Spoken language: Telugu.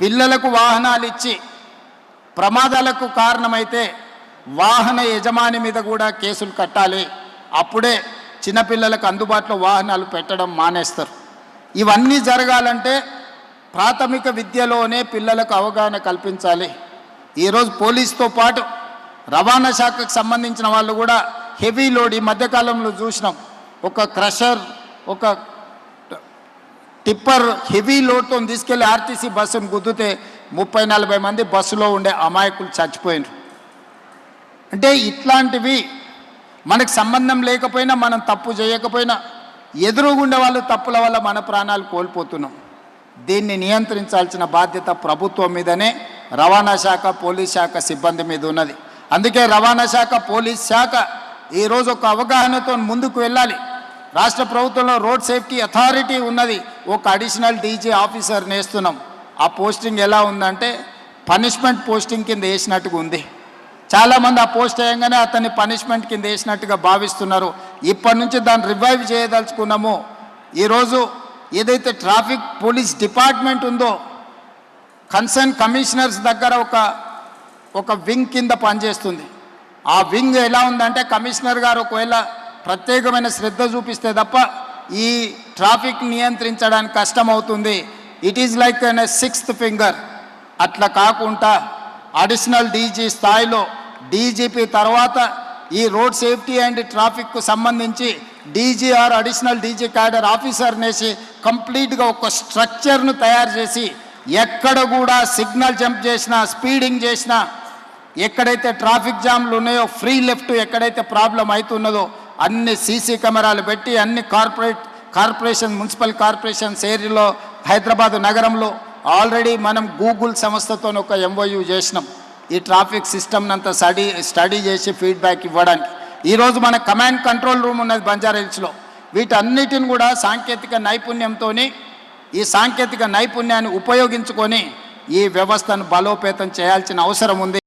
పిల్లలకు వాహనాలు ఇచ్చి ప్రమాదాలకు కారణమైతే వాహన యజమాని మీద కూడా కేసులు కట్టాలి. అప్పుడే చిన్నపిల్లలకు అందుబాటులో వాహనాలు పెట్టడం మానేస్తారు. ఇవన్నీ జరగాలంటే ప్రాథమిక విద్యలోనే పిల్లలకు అవగాహన కల్పించాలి. ఈరోజు పోలీస్తో పాటు రవాణా శాఖకు సంబంధించిన వాళ్ళు కూడా హెవీ లోడ్ ఈ మధ్యకాలంలో చూసినాం. ఒక క్రషర్ ఒక టిప్పర్ హెవీ లోడ్తో తీసుకెళ్ళి ఆర్టీసీ బస్సును గుద్దితే ముప్పై నలభై మంది బస్సులో ఉండే అమాయకులు చచ్చిపోయినారు. అంటే ఇట్లాంటివి మనకు సంబంధం లేకపోయినా మనం తప్పు చేయకపోయినా ఎదురుగుండే వాళ్ళు తప్పుల వల్ల మన ప్రాణాలు కోల్పోతున్నాం. దీన్ని నియంత్రించాల్సిన బాధ్యత ప్రభుత్వం మీదనే రవాణా శాఖ పోలీస్ శాఖ సిబ్బంది మీద ఉన్నది. అందుకే రవాణా శాఖ పోలీస్ శాఖ ఈరోజు ఒక అవగాహనతో ముందుకు వెళ్ళాలి. రాష్ట్ర ప్రభుత్వంలో రోడ్ సేఫ్టీ అథారిటీ ఉన్నది. ఒక అడిషనల్ డీజీ ఆఫీసర్ నేస్తున్నాం. ఆ పోస్టింగ్ ఎలా ఉందంటే పనిష్మెంట్ పోస్టింగ్ కింద వేసినట్టుగా ఉంది. చాలామంది ఆ పోస్ట్ వేయంగానే అతన్ని పనిష్మెంట్ కింద వేసినట్టుగా భావిస్తున్నారు. ఇప్పటి నుంచి దాన్ని రివైవ్ చేయదలుచుకున్నాము. ఈరోజు ఏదైతే ట్రాఫిక్ పోలీస్ డిపార్ట్మెంట్ ఉందో కన్సర్న్ కమిషనర్స్ దగ్గర ఒక ఒక వింగ్ కింద పనిచేస్తుంది. ఆ వింగ్ ఎలా ఉందంటే కమిషనర్ గారు ఒకవేళ ప్రత్యేకమైన శ్రద్ధ చూపిస్తే తప్ప ఈ ట్రాఫిక్ నియంత్రించడానికి కష్టమవుతుంది. It is like an sixth finger అట్లా కాకుండా అడిషనల్ డీజీ స్థాయిలో డీజీపీ తర్వాత ఈ రోడ్ సేఫ్టీ అండ్ ట్రాఫిక్కు సంబంధించి DGR additional DG cadre officer నేసి కంప్లీట్గా ఒక స్ట్రక్చర్ను తయారు చేసి ఎక్కడ కూడా సిగ్నల్ జంప్ చేసినా స్పీడింగ్ చేసినా ఎక్కడైతే ట్రాఫిక్ జామ్లు ఉన్నాయో ఫ్రీ లెఫ్ట్ ఎక్కడైతే ప్రాబ్లం అవుతున్నదో అన్ని సీసీ కెమెరాలు పెట్టి అన్ని కార్పొరేట్ కార్పొరేషన్ మున్సిపల్ కార్పొరేషన్స్ ఏరియాలో హైదరాబాద్ నగరంలో ఆల్రెడీ మనం గూగుల్ సంస్థతో ఒక ఎంఓయూ చేసినాం. ఈ ట్రాఫిక్ సిస్టమ్ అంతా స్టడీ స్టడీ చేసి ఫీడ్బ్యాక్ ఇవ్వడానికి. ఈరోజు మన కమాండ్ కంట్రోల్ రూమ్ ఉన్నది బంజారాహిల్స్లో వీటన్నిటిని కూడా సాంకేతిక నైపుణ్యంతో ఈ సాంకేతిక నైపుణ్యాన్ని ఉపయోగించుకొని ఈ వ్యవస్థను బలోపేతం చేయాల్సిన అవసరం ఉంది.